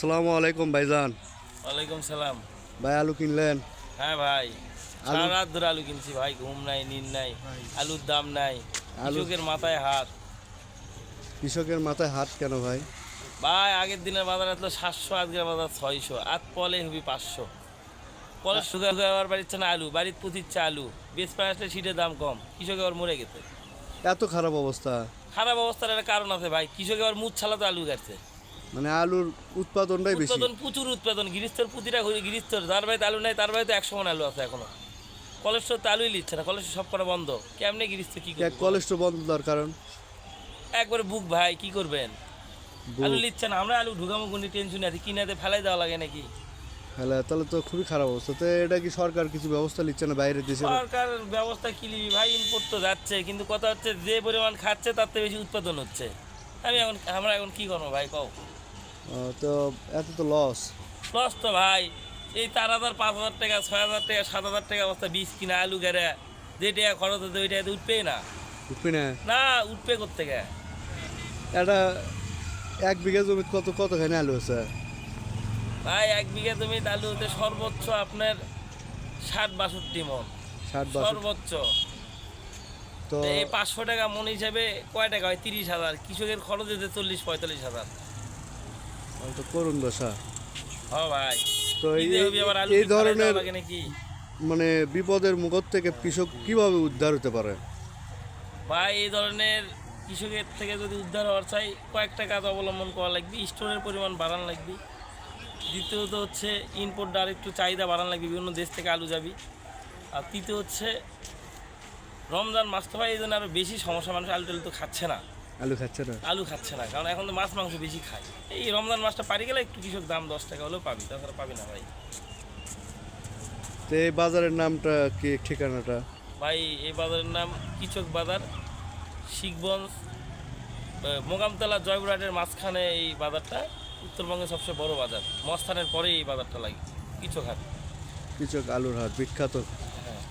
আসসালামু আলাইকুম ভাইজান। ওয়ালাইকুম সালাম। ভাই আলু কিনলেন? হ্যাঁ ভাই সারা রাত ধরে আলু কিনছি ভাই ঘুম নাই নিন নাই আলুর দাম নাই কৃষকের মাথায় হাত। কৃষকের মাথায় হাত কেন ভাই? ভাই আগের দিনের বাজার আসলো সাতশো আজকের বাজার ছয়শো আজ পলে হবি পাঁচশো। পলে সুগার আবার বাড়িচ্ছে না আলু বাড়ির পুঁতিচ্ছে আলু বেশ পায় আসলে সিটের দাম কম কৃষক আবার মরে গেছে। এত খারাপ অবস্থা। খারাপ অবস্থার একটা কারণ আছে ভাই কৃষক আবার মুখ ছালাতে আলু কাটছে মানে আলুর উৎপাদনটাই বেশি। উৎপাদন প্রচুর উৎপাদন। গিরিস্তর পুঁতিটা ঘুরে গিরিস্তর যার বাড়িতে আলু নাই তার বাড়িতে একশো মন আলু আছে এখনও। কলেস্টোর তো আলুই নিচ্ছে না কলেস্টোর সব করা বন্ধ। কেমনে গিরিস্ত কি করবে? কলেস্ট্রল বন্ধ দরকার কারণ? একবারে বুক ভাই কি করবেন? আলু নিচ্ছে না আমরা আলু ঢুকামো কোন টেনশন আছে কিনাতে ফেলাই দেওয়া লাগে নাকি? হ্যাঁ তাহলে তো খুবই খারাপ অবস্থা। তো এটা কি সরকার কিছু ব্যবস্থা নিচ্ছে না বাইরের দেশে? সরকার ব্যবস্থা কি নিবি ভাই? ইনপুট তো যাচ্ছে কিন্তু কথা হচ্ছে যে পরিমাণ খাচ্ছে তার থেকে বেশি উৎপাদন হচ্ছে। আমি এখন আমরা এখন কি করব ভাই কও? তো এত তো লস লস তো ভাই। এই চার হাজার পাঁচ হাজার টাকা ছয় হাজার টাকা সাত হাজার টাকা অবস্থা বীজ কিনা আলু গেড়ে। যে টাকা খরচ হতে ওই উঠবেই না। উঠবি না? না উঠবে করতে গে এক বিঘা জমি কত কতখানি আলু আছে? ভাই এক বিঘা জমিতে আলু হতে সর্বোচ্চ আপনার ষাট বাষট্টি মন। ষাট সর্বোচ্চ। তো তো এই পাঁচশো টাকা মন হিসাবে কয় টাকা হয়? তিরিশ হাজার। কৃষকের খরচ হতে চল্লিশ পঁয়তাল্লিশ হাজার। তো করুন দশা ভাই। তো এই ধরনের মানে বিপদের মুখ থেকে কৃষক কীভাবে উদ্ধার হতে পারে? ভাই এই ধরনের কৃষকের থেকে যদি উদ্ধার হওয়ার চাই কয়েকটা কাজ অবলম্বন করা লাগবে। স্টোরের পরিমাণ বাড়ানো লাগবে। দ্বিতীয়ত হচ্ছে ইনপুট আর একটু চাহিদা বাড়ানো লাগবে বিভিন্ন দেশ থেকে আলু যাবি। আর তৃতীয় হচ্ছে রমজান মাস তো ভাই এই জন্য আরও বেশি সমস্যা মানুষ আলু টালু তো খাচ্ছে না। আলু খাচ্ছে না? আলু খাচ্ছে না কারণ এখন তো মাছ মাংস বেশি খায়। এই রমজান মাসটা পারি গেলে একটু কৃষক দাম দশ টাকা হলেও পাবি তাছাড়া পাবি না ভাই। তো এই বাজারের নামটা কি ঠিকানাটা? ভাই এই বাজারের নাম কৃষক বাজার শিখগঞ্জ আহ, মোকামতলা জয়পুরহাটের মাঝখানে এই বাজারটা। উত্তরবঙ্গের সবচেয়ে বড় বাজার। মস্তানের পরেই এই বাজারটা লাগে কৃষক হাট। কৃষক আলুর হাট বিখ্যাত। হ্যাঁ।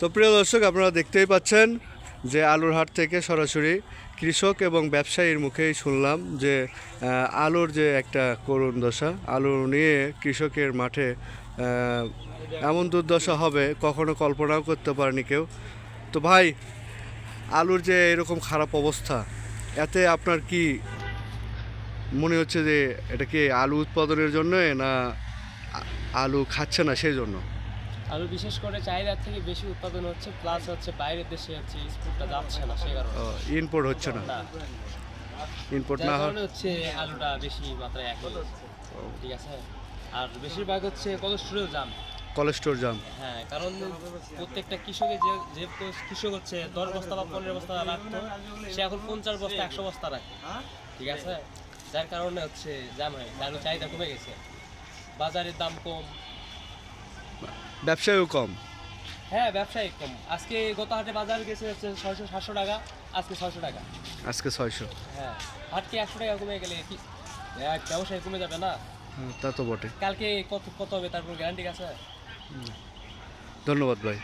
তো প্রিয় দর্শক আপনারা দেখতেই পাচ্ছেন যে আলুর হাট থেকে সরাসরি কৃষক এবং ব্যবসায়ীর মুখেই শুনলাম যে আলুর যে একটা করুণ দশা, আলু নিয়ে কৃষকের মাঠে এমন দুর্দশা হবে, কখনো কল্পনাও করতে পারেনি কেউ। তো ভাই, আলুর যে এরকম খারাপ অবস্থা, এতে আপনার কি মনে হচ্ছে যে, এটা কি আলু উৎপাদনের জন্য না আলু খাচ্ছে না সেই জন্য আলু বিশেষ করে চাহিদার থেকে বেশি উৎপাদন হচ্ছে প্লাস হচ্ছে বাইরের দেশে হচ্ছে এক্সপোর্টটা যাচ্ছে না সেই কারণে। ইনপোর্ট হচ্ছে না? ইনপোর্ট না কারণে হচ্ছে আলুটা বেশি মাত্রায় এক হয়ে ঠিক আছে? আর বেশিরভাগ হচ্ছে কোলেস্ট্রল জাম কোলেস্টোর জাম হ্যাঁ কারণ প্রত্যেকটা কৃষকের যে যে কৃষক হচ্ছে দশ বস্তা বা পনেরো বস্তা রাখতো সে এখন পঞ্চাশ বস্তা একশো বস্তা রাখে। ঠিক আছে? যার কারণে হচ্ছে জাম হয় আলু চাহিদা কমে গেছে। বাজারের দাম কম। ব্যবসায়ও কম। হ্যাঁ ব্যবসায়ী কম। আজকে গত হাটে বাজার গেছে হচ্ছে ছয়শো সাতশো টাকা আজকে ছয়শো টাকা। আজকে ছয়শো। হ্যাঁ হাটকে একশো টাকা কমে গেলে কি? এক ব্যবসায় কমে যাবে না? তা তো বটে। কালকে কত কত হবে? তারপর গ্যারান্টি আছে? ধন্যবাদ ভাই।